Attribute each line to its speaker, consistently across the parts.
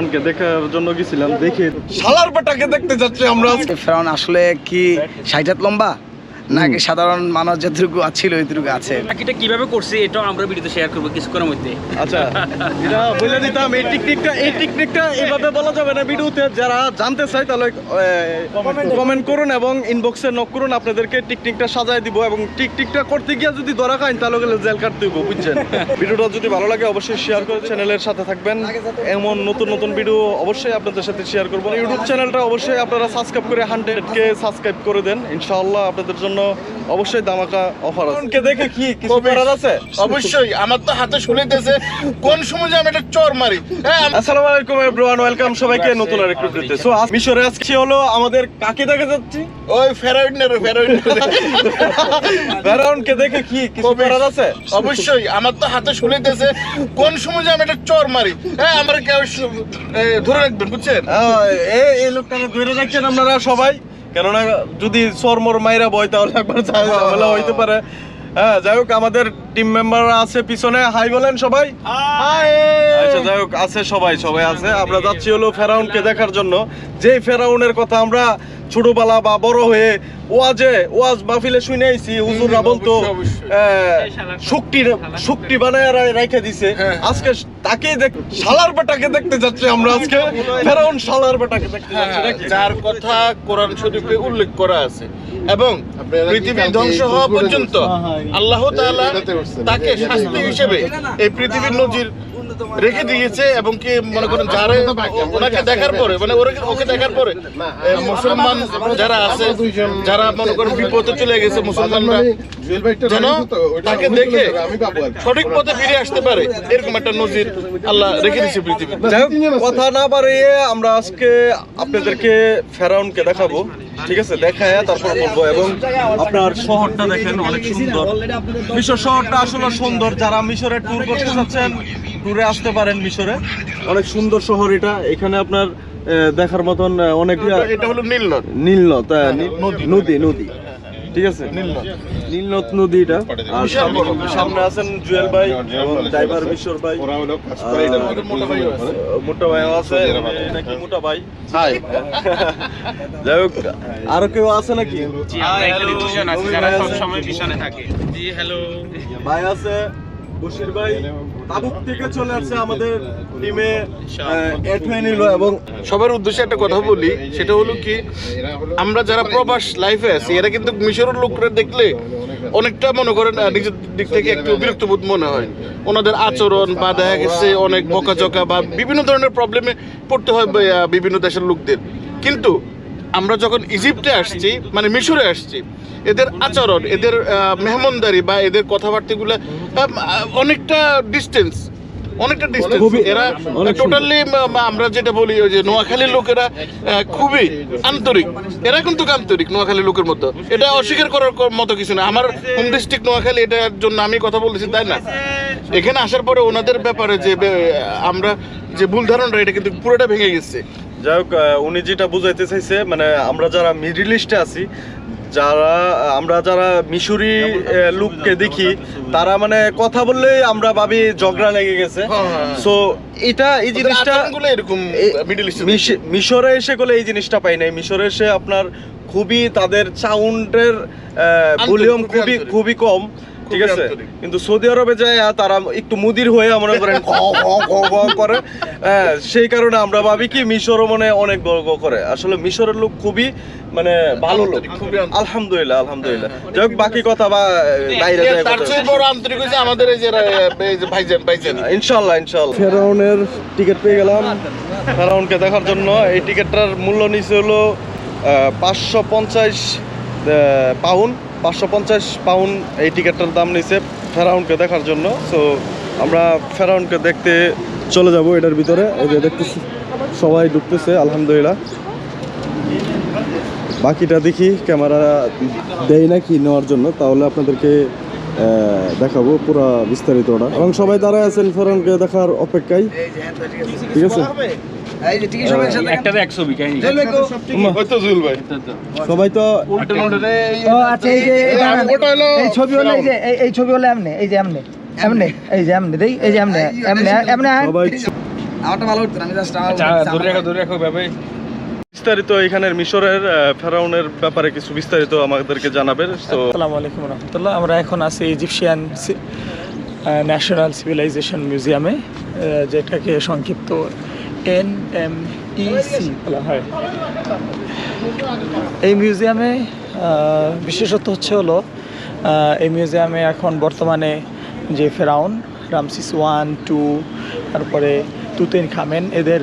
Speaker 1: ফেরাউনকে দেখার জন্য গেছিলাম দেখে শালার বেটাকে দেখতে যাচ্ছি আমরা। আজকে
Speaker 2: ফেরাউন আসলে কি ষাট হাত লম্বা? নাকি সাধারণ মানুষ যতটুকু ছিল ওইটুকু আছে?
Speaker 3: বাকিটা কীভাবে করছি এটাও আমরা ভিডিওতে শেয়ার করব কিছুক্ষণের মধ্যে।
Speaker 1: আচ্ছা এটা বলে দিতাম এই টেকনিকটা এই টেকনিকটা এইভাবে বলা যাবে না ভিডিওতে। যারা জানতে চায় তাহলে কমেন্ট করুন এবং ইনবক্সে নক করুন আপনাদেরকে টিকটিকটা সাজায় দিব এবং টিকটিকটা করতে গিয়ে যদি ধরা খান তাহলে গেলে জেল কাটতে দিব বুঝছেন? ভিডিওটা যদি ভালো লাগে অবশ্যই শেয়ার করে চ্যানেলের সাথে থাকবেন। এমন নতুন নতুন ভিডিও অবশ্যই আপনাদের সাথে শেয়ার করব। ইউটিউব চ্যানেলটা অবশ্যই আপনারা সাবস্ক্রাইব করে হান্ড্রেড কে সাবস্ক্রাইব করে দেন। ইনশাআল্লাহ আপনাদের জন্য অবশ্যই দামাকা অফার আছে। কে দেখে কি কিছু করার আছে?
Speaker 4: অবশ্যই আমার তো হাতে শুনিতেছে কোন সময় যে আমি একটা চর মারি। হ্যাঁ
Speaker 1: আসসালামু আলাইকুম এভরিওয়ান ওয়েলকাম সবাইকে নতুন আরেকটু ভিডিওতে সো মিশরে আজকে হলো আমাদের কাকে দেখা যাচ্ছে?
Speaker 4: ওই ফেরাইনের ফেরাইনের
Speaker 1: ফেরাউনকে দেখে কি কিছু। করার আছে?
Speaker 4: অবশ্যই আমার তো হাতে শুনিতেছে কোন সময় যে আমি একটা চর মারি। হ্যাঁ আমার কেউ ধরে রাখবেন বুঝছেন?
Speaker 1: এই এই লোকটাকে ধরে রাখছেন আপনারা সবাই। কেননা যদি সরমর মাইরা বয় তাহলে একবার ঝামেলা হইতে পারে। হ্যাঁ যাই হোক আমাদের টিম মেম্বাররা আছে পিছনে। হাই বলেন সবাই। আচ্ছা যাই হোক আছে সবাই সবাই আছে। আমরা যাচ্ছি হলো ফেরাউনকে দেখার জন্য। যেই ফেরাউনের কথা আমরা ছোটবেলা বা বড় হয়ে ওয়াজে ওয়াজ মাহফিলে শুনে আইছি হুজুররা বলতো শক্তি শক্তি বানায় রা- রাইখা দিছে।
Speaker 4: হ্যাঁ।
Speaker 1: আজকে তাকেই দেখ শালার বেটাকে দেখতে যাচ্ছি আমরা আজকে। ফেরাউন শালার বেটাকে দেখতে যাচ্ছি
Speaker 4: যার কথা কোরআন শরীফে উল্লেখ করা আছে। এবং পৃথিবী ধ্বংস হওয়া পর্যন্ত আল্লাহ তাআলা তাকে শাস্তি হিসেবে এই পৃথিবীর নজির রেখে দিয়েছে এবং কি মনে করেন যারা ওনাকে দেখার পরে মানে ওকে দেখার পরে মুসলমান যারা আছে যারা মনে করেন বিপদে চলে গেছে মুসলমানরা যেন তাকে দেখে সঠিক পথে ফিরে আসতে পারে এরকম একটা নজির আল্লাহ রেখে দিয়েছে পৃথিবী
Speaker 1: কথা না বাড়িয়ে আমরা আজকে আপনাদেরকে ফেরাউনকে দেখাবো। ঠিক আছে দেখায় তারপর বলব। এবং আপনার শহরটা দেখেন অনেক সুন্দর। মিশর শহরটা আসলে সুন্দর। যারা মিশরে ট্যুর করতে চাচ্ছেন ট্যুরে আসতে পারেন মিশরে। অনেক সুন্দর শহর এটা। এখানে আপনার দেখার মতন অনেক
Speaker 4: এটা হলো নীল
Speaker 1: নদ। নীল নদ। নদী নদী। ঠিক আছে? নীলনদ নদী। এটা। আর সামনে সামনে আছেন জুয়েল ভাই ড্রাইভার মিশর ভাই।
Speaker 4: মোটা ভাই আছে।
Speaker 1: মোটা ভাই নাকি মোটা ভাই? হাই। যাই হোক আরও কেউ আছে নাকি?
Speaker 3: এখানে দুজন আছে যারা পিছনে থাকে। জি হ্যালো
Speaker 1: ভাই আছে বশির ভাই। তাবুক থেকে চলে আসছে আমাদের টিমে হয়ে নিল এবং
Speaker 4: সবার উদ্দেশ্যে একটা কথা বলি সেটা হলো কি আমরা যারা প্রবাস লাইফে আছি এরা কিন্তু মিশরের লোকরা দেখলে অনেকটা মনে করেন নিজের দিক থেকে একটু বিরক্ত বোধ মনে হয়। ওনাদের আচরণ বা দেখা গেছে অনেক বকাঝকা বা বিভিন্ন ধরনের প্রবলেমে পড়তে হয় বিভিন্ন দেশের লোকদের। কিন্তু আমরা যখন ইজিপ্টে আসছি মানে মিশরে আসছি এদের আচরণ এদের মেহমানদারি বা এদের কথাবার্তাগুলো অনেকটা ডিস্টেন্স অনেকটা ডিস্টেন্স এরা টোটালি আমরা যেটা বলি ওই যে নোয়াখালীর লোকেরা খুবই আন্তরিক। এরা কিন্তু আন্তরিক নোয়াখালীর লোকের মতো। এটা অস্বীকার করার মতো কিছু না। আমার হোম ডিস্ট্রিক্ট নোয়াখালী এটার জন্য আমি কথা বলেছি তাই না? এখানে আসার পরে ওনাদের ব্যাপারে যে আমরা যে ভুল ধারণা এটা কিন্তু পুরোটা ভেঙে গেছে।
Speaker 1: যাই হোক উনি যেটা বুঝাইতে চাইছে মানে আমরা যারা মিডিল ইস্টে আছি যারা আমরা যারা মিশরি লোককে দেখি তারা মানে কথা বললেই আমরা ভাবি ঝগড়া লেগে গেছে।
Speaker 4: হ্যাঁ, হ্যাঁ।
Speaker 1: সো এটা এই জিনিসটা
Speaker 4: এরকম
Speaker 1: মিশরে এসে গেলে এই জিনিসটা পাই নাই। মিশরে এসে আপনার খুবই তাদের সাউন্ডের ভলিউম
Speaker 4: খুবই
Speaker 1: খুবই কম। ঠিক আছে? কিন্তু সৌদি আরবে যায় তারা একটু মুদির হয়ে মনে করেন করে। হ্যাঁ, সেই কারণে আমরা ভাবি কি মিশরও মানে অনেক বড় করে। আসলে মিশরের লোক খুবই মানে ভালো লোক।
Speaker 4: খুবই
Speaker 1: আলহামদুলিল্লাহ আলহামদুলিল্লাহ। যাই হোক বাকি কথা বা বাইরে যায়
Speaker 4: তার চেয়ে বড় আন্তরিক হয়েছে আমাদের এই যে ভাইজান ভাইজান।
Speaker 1: ইনশাল্লাহ ইনশাল্লাহ ফেরাউনের টিকিট পেয়ে গেলাম। ফেরাউনকে দেখার জন্য। এই টিকিটটার মূল্য নিচে হলো পাঁচশো পঞ্চাশ পাউন্ড। পাঁচশো পঞ্চাশ পাউন্ড এই টিকিটটার দাম নিচে ফেরাউনকে দেখার জন্য। সো আমরা ফেরাউনকে দেখতে চলে যাব এটার ভিতরে। এই যে দেখতেছি, সবাই ঢুকতেছে, আলহামদুলিল্লাহ। বাকিটা দেখি, ক্যামেরা দেয় নাকি নেওয়ার জন্য, তাহলে আপনাদেরকে দেখাবো পুরো বিস্তারিত ওটা এবং সবাই দাঁড়ায় আছেন ফেরাউনকে দেখার অপেক্ষায়। ঠিক আছে?
Speaker 2: সবাই একসাথে
Speaker 3: একটাতে এক ছবি কাহিনী
Speaker 4: হয়তো জুল ভাই।
Speaker 1: সবাই তো
Speaker 2: আচ্ছা এই যে এটা
Speaker 4: ওটা হলো
Speaker 2: এই ছবি হলো এই এই- এই ছবি হলো এমনে এই যে এমনে এমনে এই যে এমনে দেই এই যে এমনে এমনে এমনে আমারটা ভালো হতো আমি জাস্ট আমার
Speaker 3: রাখো দূরে রাখো ভাই
Speaker 1: বিস্তারিত এখানের মিশরের ফেরাউনের ব্যাপারে কিছু বিস্তারিত আমাদেরকে জানাবেন তো
Speaker 5: আসসালামু আলাইকুম রহমতুল্লাহ। আমরা এখন আছি ইজিপশিয়ান ন্যাশনাল সিভিলাইজেশন মিউজিয়ামে যেটাকে সংক্ষিপ্ত এন এম ইসি বলা হয় এই মিউজিয়ামে আহ, বিশেষত্ব হচ্ছে হলো এই মিউজিয়ামে এখন বর্তমানে যে ফেরাউন রামসিস ওয়ান টু তারপরে তুতেন খামেন এদের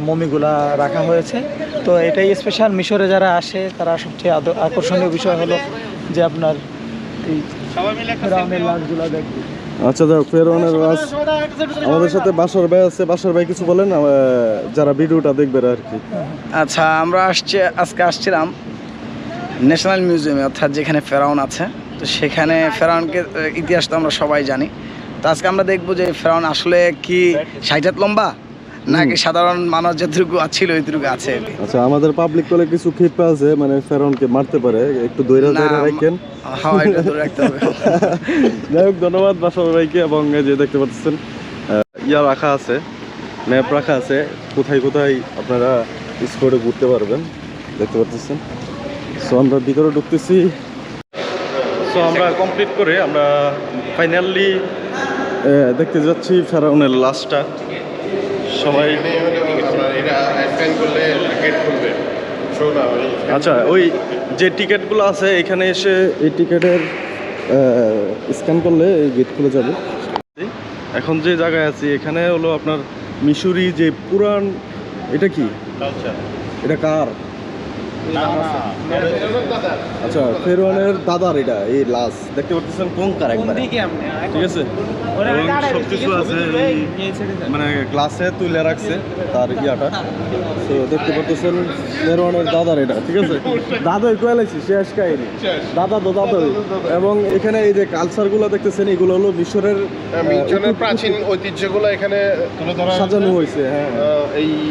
Speaker 5: মমিগুলা রাখা হয়েছে। তো এটাই স্পেশাল মিশরে যারা আসে তারা সবচেয়ে আকর্ষণীয় বিষয় হলো যে আপনার এই ফেরাউনের লাশগুলা দেখবে।
Speaker 1: আচ্ছা যাক ফেরাউনের রাজ আমাদের সাথে বাসর ভাই আছে বাসর ভাই কিছু বলেন যারা ভিডিওটা দেখবে আর কি।
Speaker 2: আচ্ছা আমরা আসছি আজকে আসছিলাম ন্যাশনাল মিউজিয়ামে অর্থাৎ যেখানে ফেরাউন আছে। তো সেখানে ফেরাউনকে ইতিহাস তো আমরা সবাই জানি। তো আজকে আমরা দেখব যে ফেরাউন আসলে কি ষাট হাত লম্বা? নাকি সাধারণ মানুষ যতটুকু ছিল ওইটুকু আছে?
Speaker 1: আচ্ছা আমাদের পাবলিক কলে কিছু ক্ষেপ আছে মানে ফেরাউনকে মারতে পারে একটু দৈরা দৈরা রাখেন যাই হোক ধন্যবাদ বাসর ভাইকে এবং যে দেখতে পাচ্ছেন ইয়া রাখা আছে ম্যাপ রাখা আছে কোথায় কোথায় আপনারা স্পটে ঘুরতে পারবেন দেখতে পাচ্ছেন। সো আমরা ভিতরে ঢুকতেছি। সো আমরা কমপ্লিট করে আমরা ফাইনালি দেখতে যাচ্ছি ফেরাউনের লাস্টটা সবাই আচ্ছা ওই যে টিকিটগুলো আছে এখানে এসে এই টিকিটের স্ক্যান করলে এই গেট খুলে যাবে। এখন যে জায়গায় আছি এখানে হলো আপনার মিশরি যে পুরান এটা কি? এটা কার? আচ্ছা ফেরওয়ানের দাদার এটা এই লাশ। দেখতে পাচ্ছেন কঙ্কার একবার? ঠিক আছে। এবং সব কিছু আছে মানে গ্লাসে তুলে রাখছে তার ইয়াটা। তো দেখতে পাচ্ছেন ফেরওয়ানের দাদার এটা ঠিক আছে? দাদাই শেষ কাহিনী। দাদা তো দাদাই এবং এখানে এই যে কালচার কালচারগুলো দেখতেছেন এগুলো হলো মিশরের আহ,
Speaker 6: মিশনের প্রাচীন ঐতিহ্যগুলো এখানে।
Speaker 1: সাজানো হয়েছে হ্যাঁ
Speaker 6: আহ,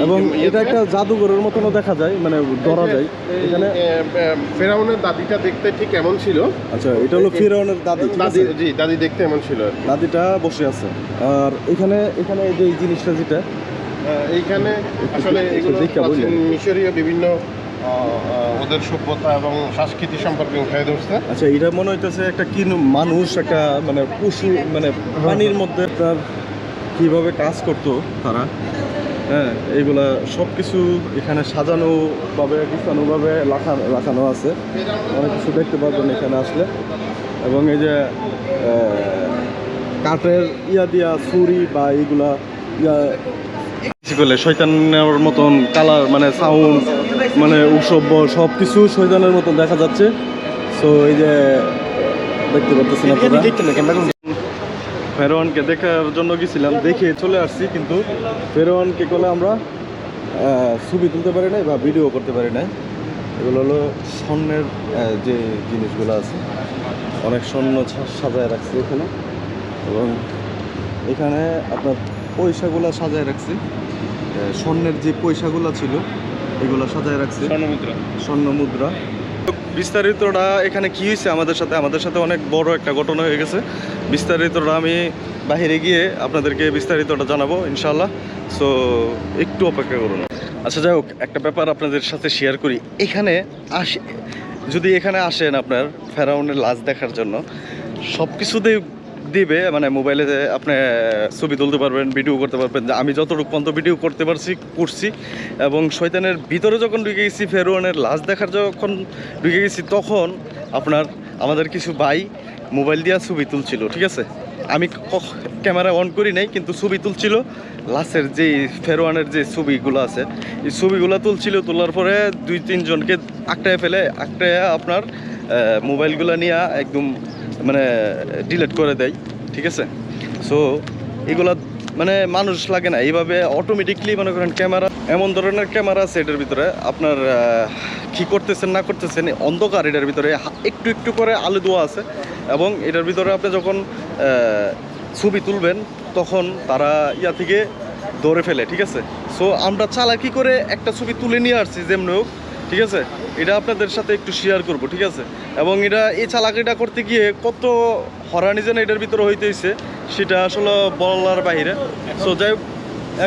Speaker 1: এবং এটা একটা জাদুঘরের মতনও দেখা যায় মানে ধরা যায়। এখানে
Speaker 6: ফেরাউনের দাদিটা দেখতে ঠিক এমন ছিল।
Speaker 1: আচ্ছা এটা হলো ফিরাউনের দাদি
Speaker 6: দাদি জি দাদি দেখতে এমন ছিল
Speaker 1: দাদিটা বসে আছে। আর এখানে এখানে এই যে এই জিনিসটা যেটা
Speaker 6: এইখানে আসলে এগুলো। মিশরীয় বিভিন্ন ওদের সভ্যতা এবং সংস্কৃতি সম্পর্কে উঠাই ধরছে।
Speaker 1: আচ্ছা এটা মনে হইতেছে একটা কি মানুষ একটা মানে পশু মানে পানির মধ্যে তার কীভাবে কাজ করতো তারা? হ্যাঁ এইগুলা সব কিছু এখানে সাজানো ভাবে গুছানোভাবে রাখা রাখানো আছে। অনেক কিছু দেখতে পারবেন এখানে আসলে। এবং এই যে কাঠের ইয়া দিয়া ছুরি বা এইগুলা ইয়া কি বলে শয়তানের মতন কালার মানে সাউন্ড মানে উৎসব সব কিছু শয়তানের মতন দেখা যাচ্ছে। সো এই যে দেখতে পাচ্ছেন আপনারা? ফেরোয়ানকে দেখার জন্য গেছিলাম দেখে চলে আসছি কিন্তু ফেরোয়ানকে কলে আমরা ছবি তুলতে পারি নাই বা ভিডিও করতে পারি নাই। এগুলো হলো স্বর্ণের যে জিনিসগুলো আছে অনেক স্বর্ণ সাজায় রাখছি এখানে। এবং এখানে আপনার পয়সাগুলো সাজায় রাখছি। স্বর্ণের যে পয়সাগুলো ছিল এগুলো সাজায় রাখছি। স্বর্ণ মুদ্রা স্বর্ণ মুদ্রা বিস্তারিতটা এখানে কি হয়েছে? আমাদের সাথে আমাদের সাথে অনেক বড় একটা ঘটনা হয়ে গেছে। বিস্তারিতরা আমি বাহিরে গিয়ে আপনাদেরকে বিস্তারিতটা জানাব ইনশাল্লাহ সো একটু অপেক্ষা করুন। আচ্ছা যাই হোক, একটা ব্যাপার আপনাদের সাথে শেয়ার করি। এখানে আসে যদি এখানে আসেন আপনার ফেরাউনের লাশ দেখার জন্য সব কিছুতেই দিবে মানে মোবাইলে আপনি ছবি তুলতে পারবেন ভিডিও করতে পারবেন। আমি যতটুকু পর্যন্ত ভিডিও করতে পারছি, করছি। এবং শয়তানের ভিতরে যখন ঢুকে গেছি, ফেরোয়ানের লাশ দেখার যখন ঢুকে গেছি, তখন আপনার, আমাদের কিছু ভাই মোবাইল দিয়ে ছবি তুলছিল, ঠিক আছে? আমি ক্যামেরা অন করি নাই, কিন্তু ছবি তুলছিল। লাশের যে ফেরোয়ানের যে ছবিগুলো আছে, এই ছবিগুলো তুলছিল, তোলার পরে দুই তিনজনকে আঁকড়ায় ফেলে, আঁকড়ায় আপনার মোবাইলগুলো নিয়ে একদম মানে ডিলিট করে দেয়, ঠিক আছে? সো এগুলা মানে মানুষ লাগে না। এইভাবে অটোমেটিকলি মনে করেন ক্যামেরা এমন ধরনের ক্যামেরা আছে এটার ভিতরে, আপনার কি করতেছেন, না করতেছেন অন্ধকার এটার ভিতরে একটু একটু করে আলো দেওয়া আছে। এবং এটার ভিতরে আপনি যখন ছবি তুলবেন, তখন তারা ইয়া থেকে ধরে ফেলে, ঠিক আছে? সো আমরা চালাকি করে একটা ছবি তুলে নিয়ে আসছি, যেমন হোক। ঠিক আছে? এটা আপনাদের সাথে একটু শেয়ার করব ঠিক আছে? এবং এটা এই চালাকিটা করতে গিয়ে কত হরানি যেন এটার ভিতরে হইতেছে সেটা আসলে বলার বাইরে। সো যাই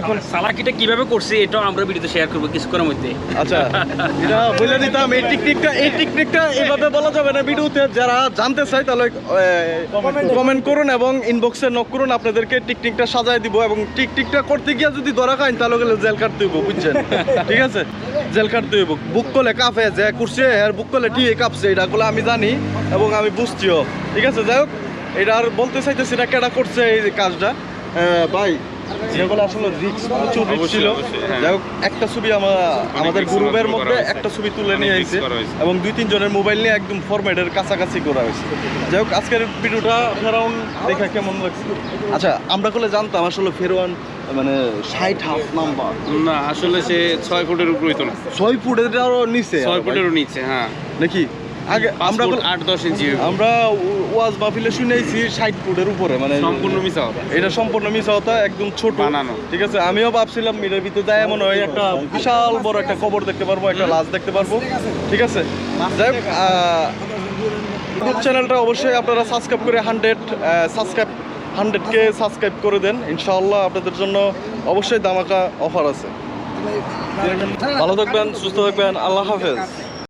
Speaker 1: এখন
Speaker 3: সালাকিটা কীভাবে করছে এটাও আমরা ভিডিওতে শেয়ার করব কিছুক্ষণের মধ্যে।
Speaker 1: আচ্ছা এটা বলে দিতাম এই টেকনিকটা এই টেকনিকটা এইভাবে বলা যাবে না ভিডিওতে। যারা জানতে চায় তাহলে কমেন্ট করুন এবং ইনবক্সে নক করুন আপনাদেরকে টিকটিকটা সাজায় দিব। এবং টিকটিকটা করতে গিয়ে যদি ধরা খাইন তাহলে গেলে জেল কাটতে হইব বুঝছেন? ঠিক আছে? জেল কাটতে হইব। বুক করলে যে করছে আর বুক করলে ঠিক কাঁপছে আমি জানি এবং আমি বুঝছিও ঠিক আছে যাই হোক এটা আর বলতে চাইতেছি না কেডা করছে এই কাজটা। ভাই যেগুলো আসলে রিক্স প্রচুর রিক্স ছিল।
Speaker 3: হ্যাঁ।
Speaker 1: যাই হোক একটা ছবি আমার আমাদের গ্রুপের মধ্যে একটা ছবি তুলে নিয়ে এসেছে। এবং দুই তিনজনের মোবাইল নিয়ে একদম ফরম্যাটের কাছাকাছি করা হয়েছে। যাই হোক আজকের ভিডিওটা ফেরাউন দেখা কেমন লাগছে? আচ্ছা আমরা করলে জানতাম আসলে ফেরোয়ান মানে ষাট হাফ নাম্বার।
Speaker 3: না আসলে সে ছয় ফুটের উপর হইতো না।
Speaker 1: ছয় ফুটেরও নিচে
Speaker 3: ছয় ফুটেরও নিচে হ্যাঁ।
Speaker 1: নাকি? আগে
Speaker 3: আমরা আট দশ ইঞ্চি
Speaker 1: আমরা ওয়াজ মাহফিলে শুনেছি ষাট ফুটের উপরে মানে
Speaker 3: সম্পূর্ণ মিশা হবে
Speaker 1: এটা সম্পূর্ণ মিস হতা একদম ছোট।
Speaker 3: বানানো।
Speaker 1: ঠিক আছে আমিও ভাবছিলাম এটার ভিতরে যায় এমন হয় একটা বিশাল বড় একটা কবর দেখতে পারব একটা লাশ দেখতে পারব। ঠিক আছে? যাই হোক ইউটিউব চ্যানেলটা অবশ্যই আপনারা সাবস্ক্রাইব করে হান্ড্রেড সাবস্ক্রাইব হান্ড্রেড কে সাবস্ক্রাইব করে দেন, ইনশাআল্লাহ আপনাদের জন্য অবশ্যই দামাকা অফার আছে। ভালো থাকবেন, সুস্থ থাকবেন, আল্লাহ হাফেজ।